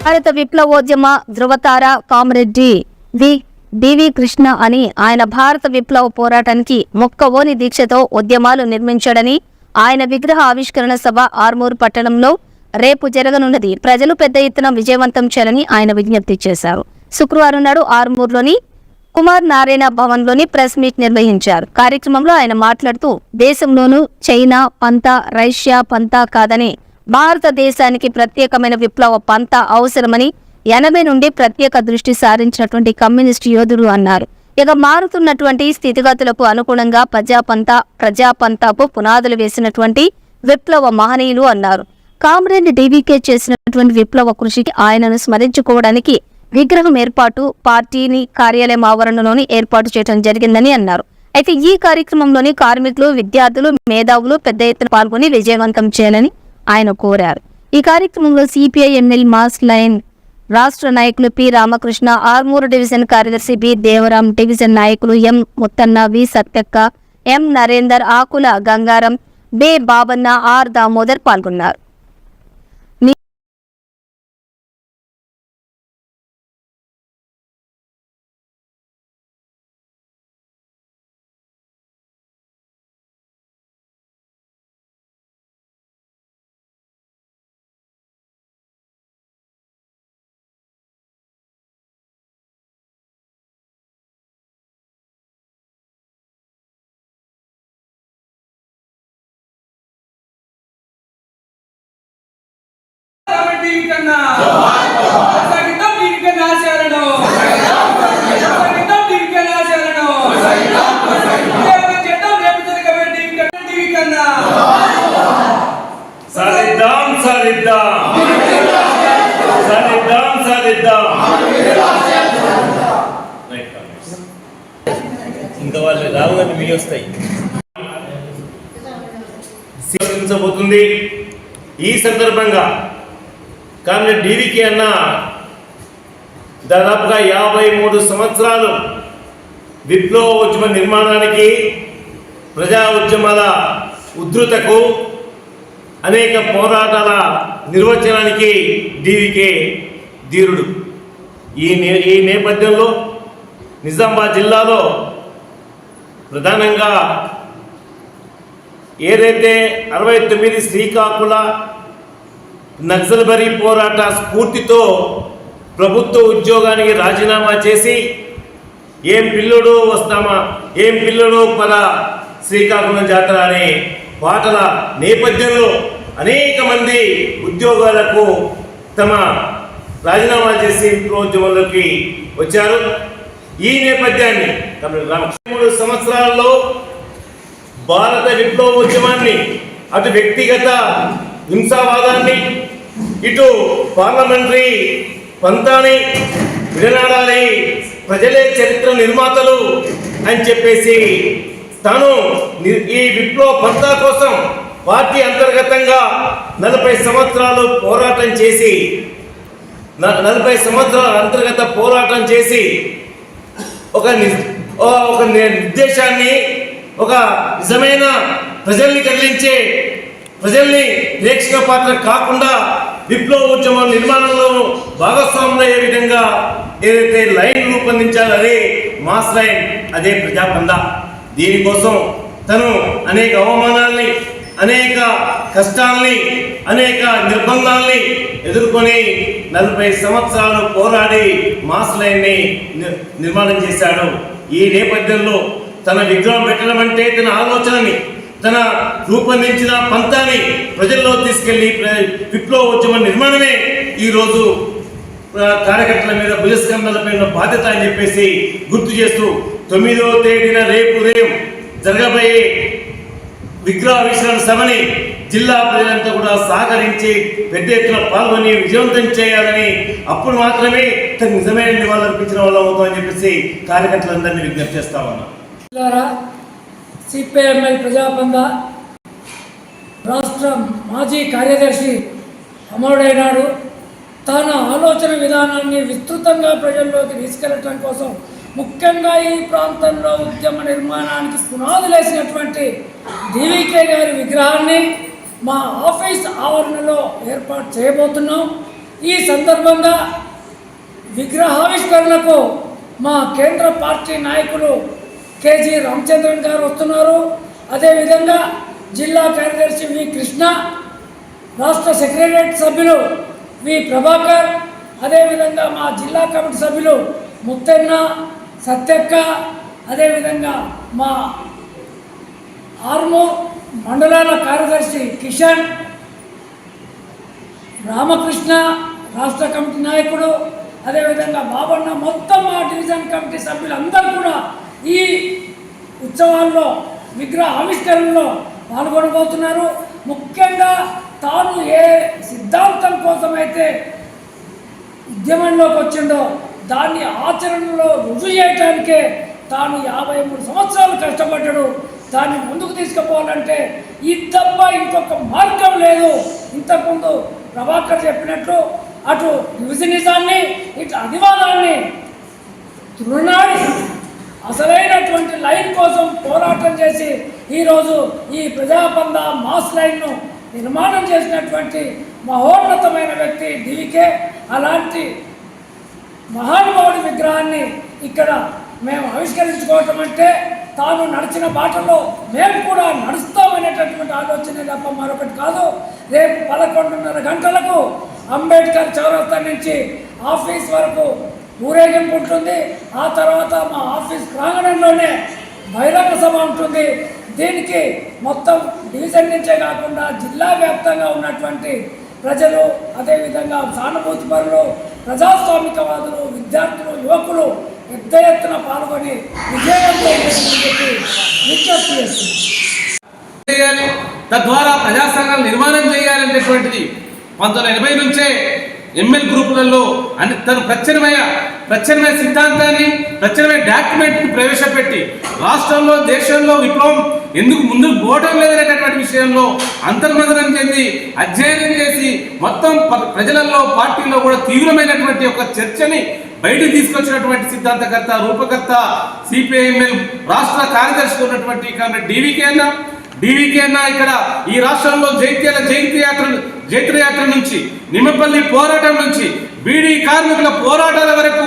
భారత విప్లవోద్యమ ధృవతార కామరెడ్డి వి డివి కృష్ణ అని ఆయన భారత విప్లవ పోరాటానికి మొక్కవోని దీక్షతో ఉద్యమాలు నిర్మించాడని ఆయన విగ్రహ ఆవిష్కరణ సభ ఆర్మూర్ పట్టణంలో రేపు జరగనున్నది. ప్రజలు పెద్ద ఎత్తున విజయవంతం చేయాలని ఆయన విజ్ఞప్తి చేశారు. శుక్రవారం నాడు ఆర్మూర్లోని కుమార్ నారాయణ భవన్లోని ప్రెస్ మీట్ నిర్వహించారు. కార్యక్రమంలో ఆయన మాట్లాడుతూ దేశంలోనూ చైనా పంతా రష్యా పంతా కాదని భారతదేశానికి ప్రత్యేకమైన విప్లవ పంత అవసరమని ఎనభై నుండి ప్రత్యేక దృష్టి సారించినటువంటి కమ్యూనిస్టు యోధుడు అన్నారు. ఇక మారుతున్నటువంటి స్థితిగతులకు అనుగుణంగా ప్రజాపంత ప్రజాపంతాపు పునాదులు వేసినటువంటి విప్లవ మహనీయులు అన్నారు. కామ్రేడ్ డీవీకే చేసినటువంటి విప్లవ కృషికి ఆయనను స్మరించుకోవడానికి విగ్రహం ఏర్పాటు పార్టీని కార్యాలయం ఆవరణలోని ఏర్పాటు చేయడం జరిగిందని అన్నారు. అయితే ఈ కార్యక్రమంలోని కార్మికులు విద్యార్థులు మేధావులు పెద్ద ఎత్తున పాల్గొని విజయవంతం చేయాలని ఆయన కోరారు. ఈ కార్యక్రమంలో సిపిఐ ఎంఎల్ మాస్ లైన్ రాష్ట్ర నాయకులు పి రామకృష్ణ ఆర్మూరు డివిజన్ కార్యదర్శి బి దేవరాం డివిజన్ నాయకులు ఎం ముత్తన్న వి సత్యక్క ఎం నరేందర్ ఆకుల గంగారం బే బాబన్న ఆర్ దామోదర్ పాల్గొన్నారు. కన్నా. దీనికి నాశాలను దీనికి నాశాలను చేద్దాం రేపు ఇంకా వాళ్ళు రావు కానీ మీ వస్తాయి. ఈ సందర్భంగా కానీ డీవీకే అన్న దాదాపుగా యాభై మూడు సంవత్సరాలు విప్లవ ఉద్యమ నిర్మాణానికి ప్రజా ఉద్యమాల ఉధృతకు అనేక పోరాటాల నిర్వచనానికి డీవీకే ధీరుడు. ఈ నే ఈ నేపథ్యంలో నిజామాబాద్ జిల్లాలో ప్రధానంగా ఏదైతే అరవై తొమ్మిది శ్రీకాకుళ నక్సల్బరీ పోరాట స్ఫూర్తితో ప్రభుత్వ ఉద్యోగానికి రాజీనామా చేసి ఏం పిల్లడో వస్తామా? ఏం పిల్లడో పద? శ్రీకాకుళం జాతర అనే పాటల నేపథ్యంలో అనేక మంది ఉద్యోగాలకు తమ రాజీనామా చేసి విప్లవోద్యమంలోకి వచ్చారు. ఈ నేపథ్యాన్ని మూడు సంవత్సరాల్లో భారత విప్లవోద్యమాన్ని అటు వ్యక్తిగత హింసావాదాన్ని ఇటు పార్లమెంటరీ పంతాన్ని విడనాడాలి ప్రజలే చరిత్ర నిర్మాతలు అని చెప్పేసి తాను ఈ విప్లవ పంతా కోసం పార్టీ అంతర్గతంగా నలభై సంవత్సరాలు పోరాటం చేసి నలభై సంవత్సరాల అంతర్గత పోరాటం చేసి ఒక ని- ఓ- ఒక నిర్దేశాన్ని ఒక నిజమైన ప్రజల్ని కదిలించే ప్రజల్ని ప్రేక్షక పాత్ర కాకుండా విప్లవ ఉద్యమం నిర్మాణంలో భాగస్వాములు అయ్యే విధంగా ఏదైతే లైన్ రూపొందించాలో అదే మాస్ లైన్ అదే ప్రజాపంద. దీనికోసం తను అనేక అవమానాల్ని అనేక కష్టాల్ని అనేక నిర్బంధాల్ని ఎదుర్కొని నలభై సంవత్సరాలు పోరాడి మాస్ లైన్ని నిర్మాణం చేశాడు. ఈ నేపథ్యంలో తన విగ్రహం పెట్టడం అంటే తన ఆలోచనని తన రూపొందించిన పంతాన్ని ప్రజల్లో తీసుకెళ్ళి విప్లవ ఉద్యమ నిర్మాణమే ఈరోజు కార్యకర్తల మీద భుజస్కంధాలపై ఉన్న బాధ్యత అని చెప్పేసి గుర్తు చేస్తూ తొమ్మిదవ తేదీన రేపు ఉదయం జరగబోయే విగ్రహావిష్కరణ సభని జిల్లా ప్రజలంతా కూడా సహకరించి పెద్ద ఎత్తున పాల్గొని విజయవంతం చేయాలని అప్పుడు మాత్రమే తనకు నిజమైన నివాళులర్పించిన వాళ్ళు అవుతామని చెప్పేసి కార్యకర్తలందరినీ విజ్ఞప్తి చేస్తా ఉన్నాం. సిపిఐఎంఎల్ ప్రజాబంధ రాష్ట్ర మాజీ కార్యదర్శి అమరుడైనాడు తన ఆలోచన విధానాన్ని విస్తృతంగా ప్రజల్లోకి తీసుకెళ్ళటం కోసం ముఖ్యంగా ఈ ప్రాంతంలో ఉద్యమ నిర్మాణానికి పునాదులేసినటువంటి డివికే గారి విగ్రహాన్ని మా ఆఫీస్ ఆవరణలో ఏర్పాటు చేయబోతున్నాం. ఈ సందర్భంగా విగ్రహావిష్కరణకు మా కేంద్ర పార్టీ నాయకులు కేజీ రామచంద్రన్ గారు వస్తున్నారు. అదేవిధంగా జిల్లా కార్యదర్శి వి కృష్ణ రాష్ట్ర సెక్రటరియట్ సభ్యులు వి ప్రభాకర్ అదేవిధంగా మా జిల్లా కమిటీ సభ్యులు ముత్తెన్న సత్యక్క అదేవిధంగా మా ఆర్మూర్ మండలాల కార్యదర్శి కిషన్ రామకృష్ణ రాష్ట్ర కమిటీ నాయకుడు అదేవిధంగా బాబన్న మొత్తం మా డివిజన్ కమిటీ సభ్యులందరూ కూడా ఈ ఉత్సవాల్లో విగ్రహ ఆవిష్కరణలో పాల్గొనబోతున్నారు. ముఖ్యంగా తాను ఏ సిద్ధాంతం కోసమైతే ఉద్యమంలోకి వచ్చిందో దాన్ని ఆచరణలో రుజువు చేయటానికే తాను యాభై మూడు సంవత్సరాలు కష్టపడ్డాడు. దాన్ని ముందుకు తీసుకుపోవాలంటే ఈ తప్ప ఇంకొక మార్గం లేదు. ఇంతకుముందు ప్రభాకర్ చెప్పినట్లు అటు డివిజనిజాన్ని ఇటు అధివాదాన్ని తృణాడి అసలైనటువంటి లైన్ కోసం పోరాటం చేసి ఈరోజు ఈ ప్రజాపంద మాస్ లైన్ను నిర్మాణం చేసినటువంటి మహోన్నతమైన వ్యక్తి డివికే. అలాంటి మహానుభావుడి విగ్రహాన్ని ఇక్కడ మేము ఆవిష్కరించుకోవటం అంటే తాను నడిచిన బాటలో మేము కూడా నడుస్తామనేటటువంటి ఆలోచనే తప్ప మరొకటి కాదు. రేపు పదకొండున్నర గంటలకు అంబేద్కర్ చౌరస్తా నుంచి ఆఫీస్ వరకు ఊరేగింపు ఉంటుంది. ఆ తర్వాత మా ఆఫీస్ ప్రాంగణంలోనే బహిరంగ సభ ఉంటుంది. దీనికి మొత్తం డివిజన్ నుంచే కాకుండా జిల్లా వ్యాప్తంగా ఉన్నటువంటి ప్రజలు అదేవిధంగా సానుభూతి పరులు ప్రజాస్వామికవాదులు విద్యార్థులు యువకులు పెద్ద ఎత్తున పాల్గొని విజయవంతం చేయాలి. తద్వారా ప్రజా సంఘాలు నిర్మాణం చేయాలనేటువంటిది పంతొమ్మిది ఎనభై నుంచే ఎంఎల్ గ్రూపులలో అని తను ప్రత్యామ్నాయ ప్రత్యామ్నాయ సిద్ధాంతాన్ని ప్రత్యామ్నాయ డాక్యుమెంట్ని ప్రవేశపెట్టి రాష్ట్రంలో దేశంలో విప్లవం ఎందుకు ముందుకు పోవడం లేదనేటటువంటి విషయంలో అంతర్మదనం చెంది అధ్యయనం చేసి మొత్తం ప- ప్రజలలో పార్టీలో కూడా తీవ్రమైనటువంటి ఒక చర్చని బయటికి తీసుకొచ్చినటువంటి సిద్ధాంతకర్త రూపకర్త సిపిఐఎంఎల్ రాష్ట్ర కార్యదర్శి ఉన్నటువంటి కామ్రేడ్ డివికే అన్న. డివికే అన్న ఇక్కడ ఈ రాష్ట్రంలో జైత్యాల జయంతి యాత్ర జైత్ర యాత్ర నుంచి నిమ్మపల్లి పోరాటం నుంచి బీడీ కార్మికుల పోరాటాల వరకు